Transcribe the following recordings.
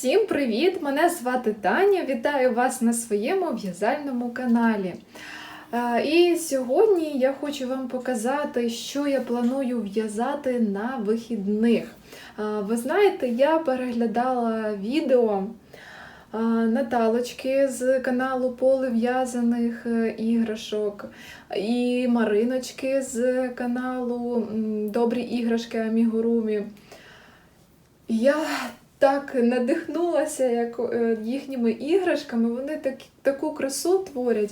Всім привіт! Мене звати Таня. Вітаю вас на своєму в'язальному каналі. Е, І сьогодні я хочу вам показати, що я планую в'язати на вихідних. Е, Ви знаєте, я переглядала відео е, Наталочки з каналу Поле в'язаних іграшок і Мариночки з каналу Добрі іграшки Амігурумі. Я так надихнулася як, е, їхніми іграшками, вони так, таку красу творять.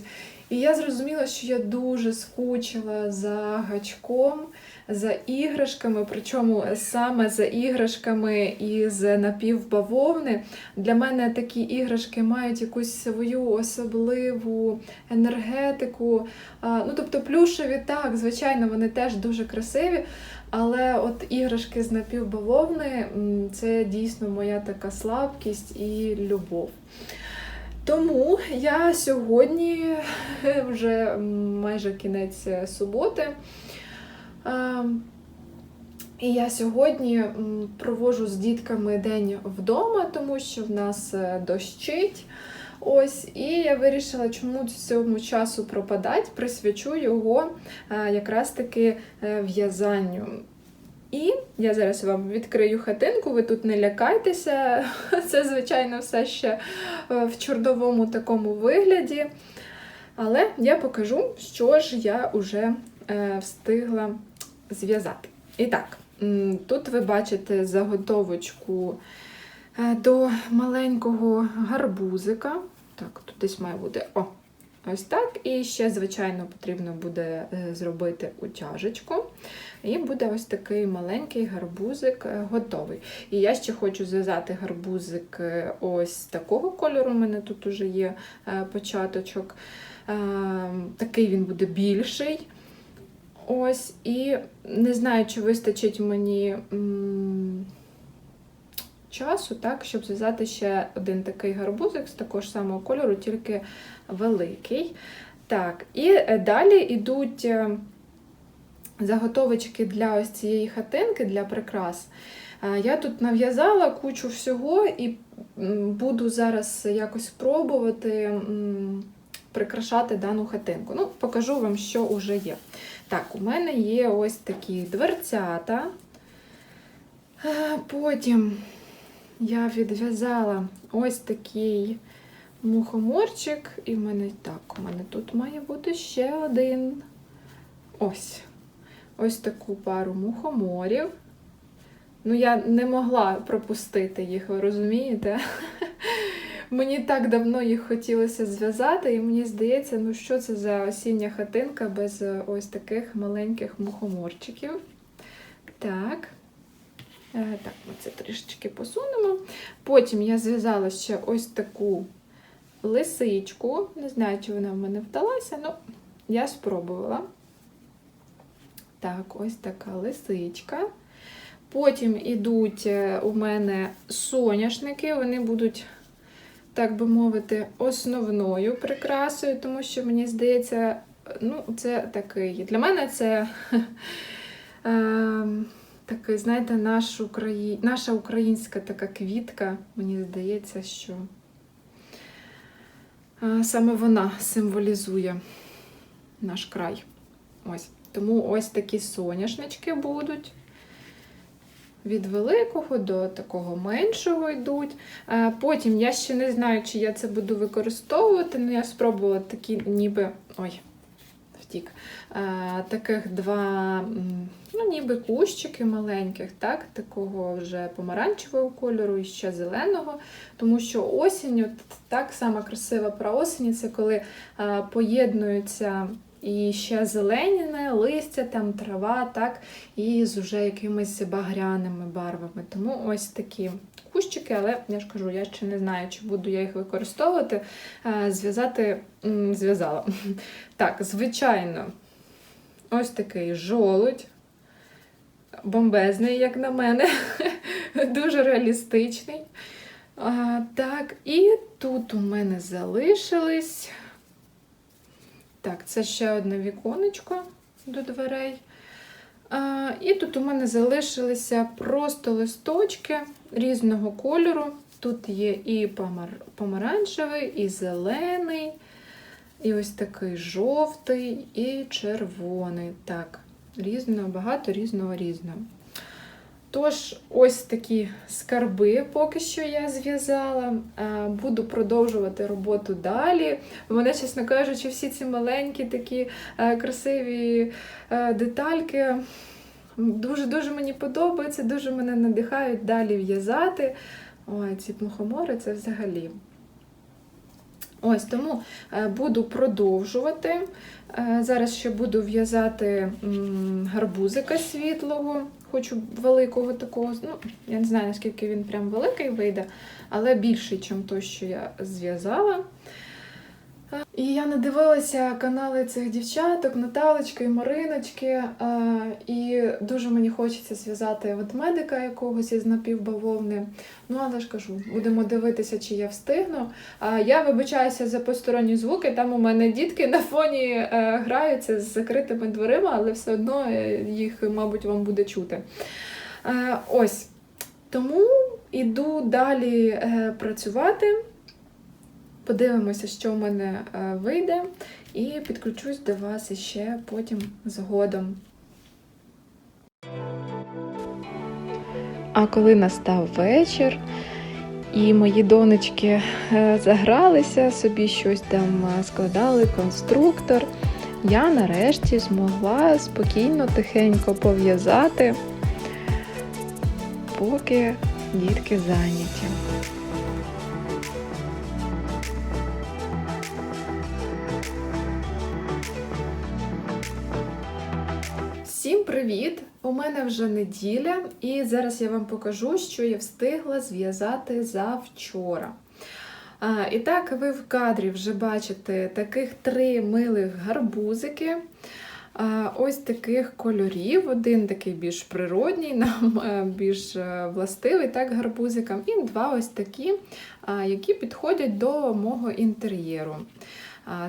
І я зрозуміла, що я дуже скучила за гачком, за іграшками, причому саме за іграшками із напівбавовни. Для мене такі іграшки мають якусь свою особливу енергетику. Ну, тобто плюшеві, так, звичайно, вони теж дуже красиві. Але от іграшки з напівбавовни це дійсно моя така слабкість і любов. Тому я сьогодні, вже майже кінець суботи, і я сьогодні м, проводжу з дітками день вдома, тому що в нас е, дощить. Ось, і я вирішила, чому цьому часу пропадать, присвячу його е, якраз таки е, в'язанню. І я зараз вам відкрию хатинку, ви тут не лякайтеся. Це, звичайно, все ще е, в чорновому такому вигляді. Але я покажу, що ж я вже е, встигла зв'язати. І так, тут ви бачите заготовочку е, до маленького гарбузика. Так, тут десь має бути. О, ось так. І ще, звичайно, потрібно буде е, зробити утяжечку. І буде ось такий маленький гарбузик е, готовий. І я ще хочу зв'язати гарбузик е, ось такого кольору. У мене тут уже є початочок. Такий він буде більший. Ось, і не знаю, чи вистачить мені часу, так, щоб зв'язати ще один такий гарбузик з такого ж самого кольору, тільки великий. Так, і е, далі йдуть е, заготовочки для ось цієї хатинки, для прикрас. Е, Я тут нав'язала кучу всього і буду зараз якось пробувати прикрашати дану хатинку. Ну, покажу вам, що вже є. Так, у мене є ось такі дверцята. Потім я відв'язала ось такий мухоморчик, і в мене так, у мене тут має бути ще один. Ось. Ось таку пару мухоморів. Ну, я не могла пропустити їх, ви розумієте? Мені так давно їх хотілося зв'язати, і мені здається, ну що це за осіння хатинка без ось таких маленьких мухоморчиків. Так. Е, Так, ми це трішечки посунемо. Потім я зв'язала ще ось таку лисичку. Не знаю, чи вона в мене вдалася, але я спробувала. Так, ось така лисичка. Потім ідуть е, у мене соняшники, вони будуть, так би мовити, основною прикрасою, тому що мені здається, ну, це такий. Для мене це. Такий, знаєте, наш Украї... наша українська така квітка. Мені здається, що саме вона символізує наш край. Ось. Тому ось такі соняшнички будуть. Від великого до такого меншого йдуть. Потім я ще не знаю, чи я це буду використовувати, але я спробувала такі ніби. Ой, втік. Е, Таких два, ну, ніби кущики маленьких, так, такого вже помаранчевого кольору і ще зеленого. Тому що осінь, от так сама красива про осінь, це коли е, поєднуються. І ще зеленіне, листя, там трава, так, і з уже якимись багряними барвами. Тому ось такі кущики, але я ж кажу, я ще не знаю, чи буду я їх використовувати. Е, Зв'язати зв'язала. Так, звичайно, ось такий жолудь. Бомбезний, як на мене, дуже реалістичний. Так, і тут у мене залишились. Так, це ще одне віконечко до дверей. А, і тут у мене залишилися просто листочки різного кольору. Тут є і помар- помаранчевий, і зелений, і ось такий жовтий, і червоний. Так, різно, багато різного різного. Тож, ось такі скарби поки що я зв'язала. Е, Буду продовжувати роботу далі. Мене, чесно кажучи, всі ці маленькі такі е, красиві е, детальки дуже-дуже мені подобаються, дуже мене надихають далі в'язати. Ой, ці мухомори це взагалі. Ось тому буду продовжувати. Зараз ще буду в'язати гарбузика світлого. Хочу великого такого. Ну, я не знаю, наскільки він прям великий вийде, але більший, ніж той, що я зв'язала. І я надивилася канали цих дівчаток, Наталочки Мариночки. І дуже мені хочеться зв'язати ведмедика якогось із напівбавовни. Ну, але ж кажу, будемо дивитися, чи я встигну. Я вибачаюся за посторонні звуки. Там у мене дітки на фоні е, граються з закритими дверима, але все одно е, їх, мабуть, вам буде чути. Е, ось. Тому іду далі працювати. Подивимося, що в мене е, вийде, і підключусь до вас іще потім згодом. А коли настав вечір, і мої донечки е, загралися, собі щось там е, складали, конструктор, я нарешті змогла спокійно, тихенько пов'язати, поки дітки зайняті. Всім привіт! У мене вже неділя, і зараз я вам покажу, що я встигла зв'язати за вчора. І так, ви в кадрі вже бачите таких три милих гарбузики. Ось таких кольорів. Один такий більш природній, нам більш е, властивий так, гарбузикам, і два ось такі, які підходять до мого інтер'єру.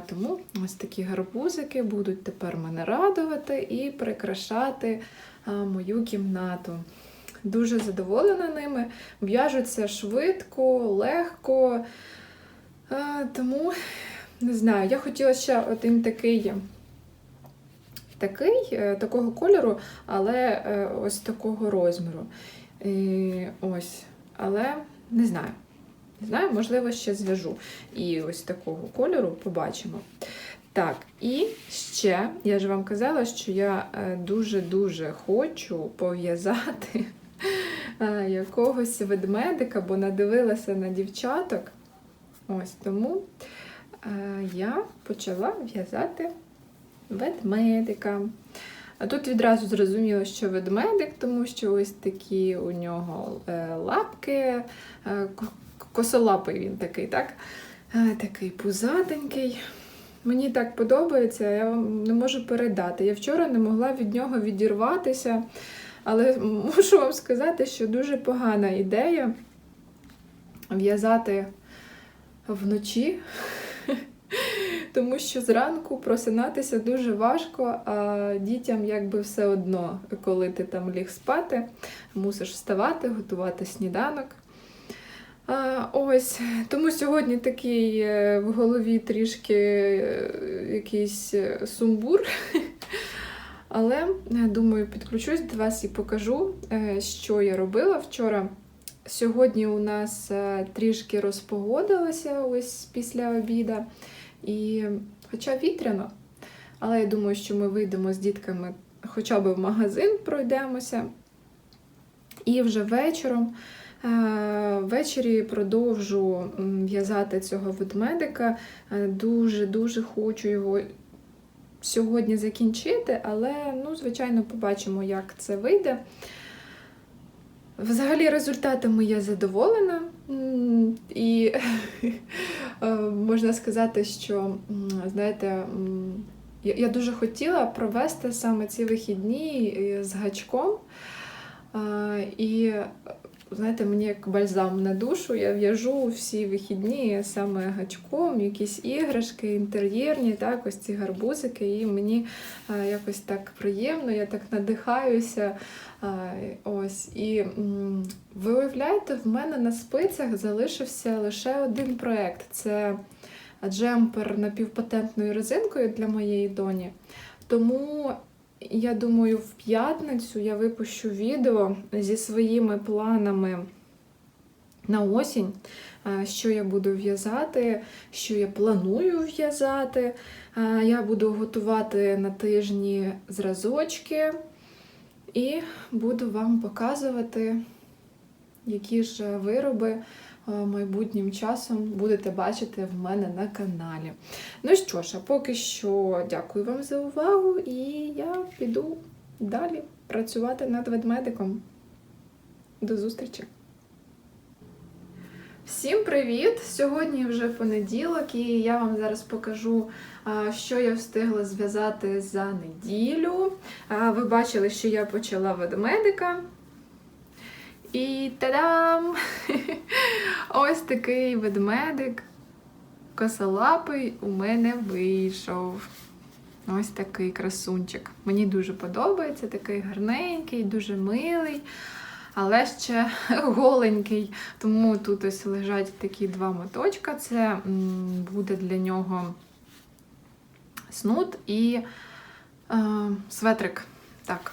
Тому ось такі гарбузики будуть тепер мене радувати і прикрашати мою кімнату. Дуже задоволена ними. В'яжуться швидко, легко. Тому не знаю, я хотіла ще один такий. Такий, е, такого кольору, але е, ось такого розміру. І, ось, Але не знаю. Не знаю, можливо, ще зв'яжу. І ось такого кольору побачимо. Так, і ще, я ж вам казала, що я е, дуже-дуже хочу пов'язати е, якогось ведмедика, бо надивилася на дівчаток. Ось тому е, я почала в'язати ведмедика. А тут відразу зрозуміло, що ведмедик, тому що ось такі у нього лапки, косолапий він такий, так? Е, Такий пузатенький. Мені так подобається, я вам не можу передати. Я вчора не могла від нього відірватися, але мушу вам сказати, що дуже погана ідея в'язати вночі, тому що зранку просинатися дуже важко, а дітям якби все одно, коли ти там ліг спати, мусиш вставати, готувати сніданок. Ось, тому сьогодні такий е, в голові трішки е, якийсь е, сумбур. Але думаю, підключусь до вас і покажу, що я робила вчора. Сьогодні у нас трішки розпогодилося ось після обіда. І хоча вітряно, але я думаю, що ми вийдемо з дітками хоча б в магазин, пройдемося. І вже вечором. Е, Ввечері продовжу в'язати цього ведмедика. Дуже-дуже хочу його сьогодні закінчити, але, ну, звичайно, побачимо, як це вийде. Взагалі, результатами я задоволена. І е, можна сказати, що, знаєте, я я дуже хотіла провести саме ці вихідні е, з гачком. І знаєте, мені як бальзам на душу, я в'яжу всі вихідні саме гачком, якісь іграшки, інтер'єрні, так, ось ці гарбузики, і мені а, якось так приємно, я так надихаюся. А, ось. І ви уявляєте, в мене на спицях залишився лише один проєкт. Це джемпер напівпатентною резинкою для моєї доні. Тому я думаю, в п'ятницю я випущу відео зі своїми планами на осінь, е, що я буду в'язати, що я планую в'язати. Е, Я буду готувати на тижні зразочки і буду вам показувати, які ж вироби майбутнім часом будете бачити в мене на каналі. Ну що ж, а поки що дякую вам за увагу, і я піду далі працювати над ведмедиком. До зустрічі! Всім привіт! Сьогодні вже понеділок, і я вам зараз покажу, що я встигла зв'язати за неділю. Ви бачили, що я почала ведмедика. І та-дам! Ось такий ведмедик косолапий у мене вийшов. Ось такий красунчик. Мені дуже подобається, такий гарненький, дуже милий, але ще голенький. Тому тут ось лежать такі два моточка. Це буде для нього снуд і е, светрик. Так.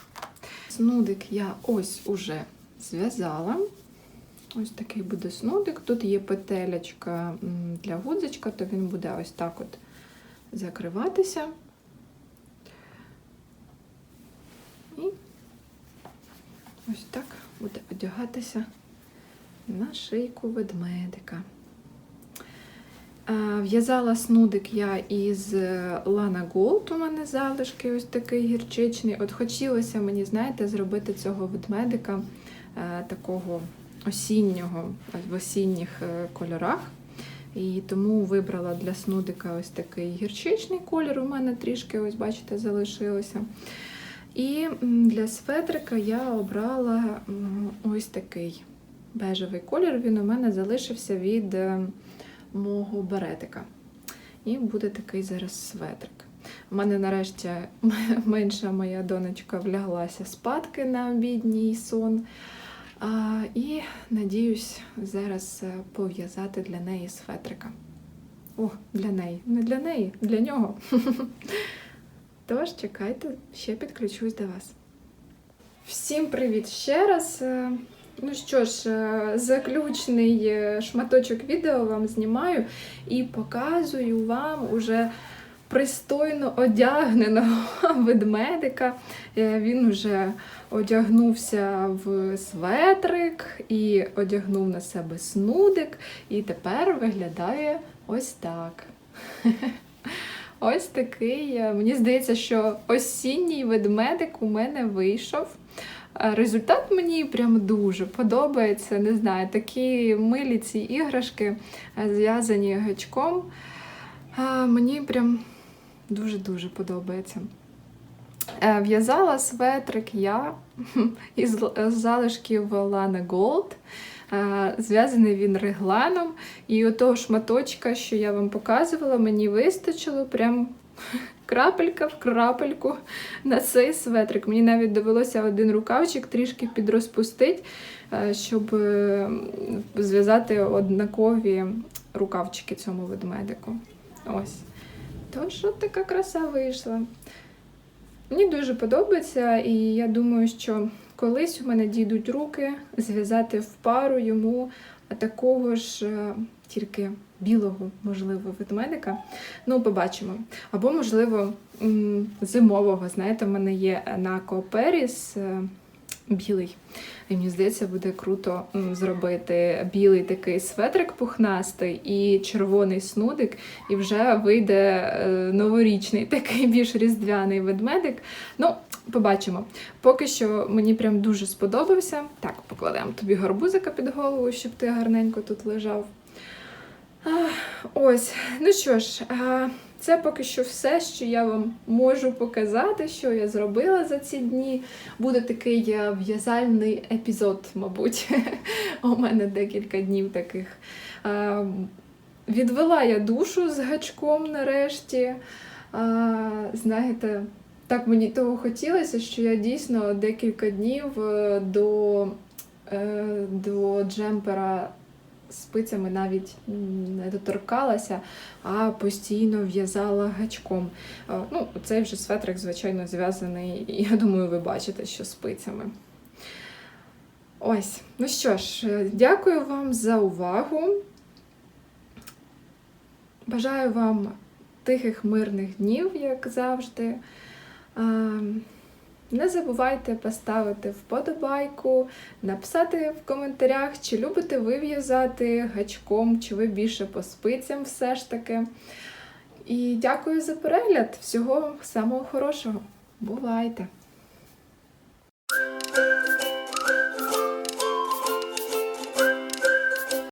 Снудик я ось уже зв'язала. Ось такий буде снудик. Тут є петелечка для гудзичка, то він буде ось так от закриватися. І ось так буде одягатися на шийку ведмедика. В'язала снудик я із е, Lana Gold, у мене залишки, ось такий гірчичний. От хотілося мені, знаєте, зробити цього ведмедика такого осіннього, в осінніх е, кольорах. І тому вибрала для снудика ось такий гірчичний колір. У мене трішки, ось бачите, залишилося. І для светрика я обрала ось такий бежевий колір. Він у мене залишився від е, мого беретика. І буде такий зараз светрик. У мене нарешті менша моя донечка вляглася спадки на обідній сон. І надіюсь зараз е, пов'язати для неї светрика. О, для неї. Не для неї, для нього. Тож, чекайте, ще підключусь до вас. Всім привіт ще раз. Е, Ну що ж, е, заключний шматочок відео вам знімаю і показую вам уже пристойно одягненого ведмедика. Е, Він вже одягнувся в светрик і одягнув на себе снудик, і тепер виглядає ось так. Ось такий. е, Мені здається, що осінній ведмедик у мене вийшов. Е, Результат мені прям дуже подобається. Не знаю, такі милі ці іграшки, зв'язані гачком. Мені прям дуже-дуже подобається. Е, В'язала светрик я із залишків Lana Gold. Е, Зв'язаний він регланом. І отого шматочка, що я вам показувала, мені вистачило прям крапелька в крапельку на цей светрик. Мені навіть довелося один рукавчик трішки підрозпустити, е, щоб зв'язати однакові рукавчики цьому ведмедику. Ось. Тож, от така краса вийшла. Мені дуже подобається, і я думаю, що колись у мене дійдуть руки зв'язати в пару йому такого ж е, тільки білого, можливо, ведмедика. Ну, побачимо. Або, можливо, зимового. Знаєте, в мене є на Кооперіс е, білий. І мені здається, буде круто зробити білий такий светрик пухнастий і червоний снудик, і вже вийде е, новорічний такий більш різдвяний ведмедик. Ну, побачимо. Поки що мені прям дуже сподобався. Так, покладемо тобі гарбузика під голову, щоб ти гарненько тут лежав. Ось, ну що ж, а, це поки що все, що я вам можу показати, що я зробила за ці дні. Буде такий е, в'язальний епізод, мабуть. У мене декілька днів таких. Е, Відвела я душу з гачком нарешті. Знаєте, так мені того хотілося, що я дійсно декілька днів е, до, е, до джемпера спицями навіть не доторкалася, а постійно в'язала гачком. Ну, цей вже светрик, звичайно, зв'язаний, я думаю, ви бачите, що спицями. Ось, ну що ж, е, дякую вам за увагу. Бажаю вам тихих мирних днів, як завжди. Не забувайте поставити вподобайку, написати в коментарях, чи любите ви в'язати гачком, чи ви більше по спицям все ж таки. І дякую за перегляд. Всього самого хорошого. Бувайте!